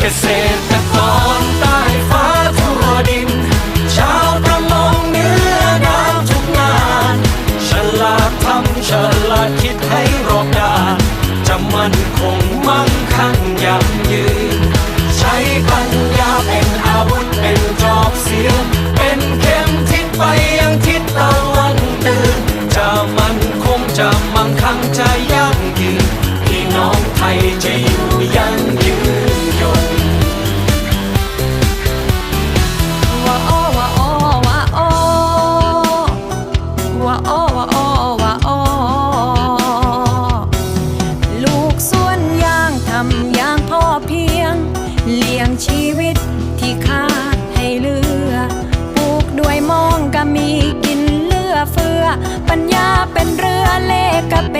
เกษตรกรใต้ฟ้าทั่วดิน ชาวประมงเนื้อน้ำทุกงาน ฉลาดทำฉลาดคิดให้รอบด้าน จะมั่นคงมั่งคั่งยั่งยืน ใช้ปัญญาเป็นอาวุธเป็นจอบเสียงเป็นเข็มทิศไปยังทิศตะวันตื่นจะมั่นคงจะมั่งคั่งจะยั่งยืน ชีวิตที่ขาดให้เลือปลูกด้วยมองก็มีกินเลือเฟือ ปัญญาเป็นเรือเลขก็เป็น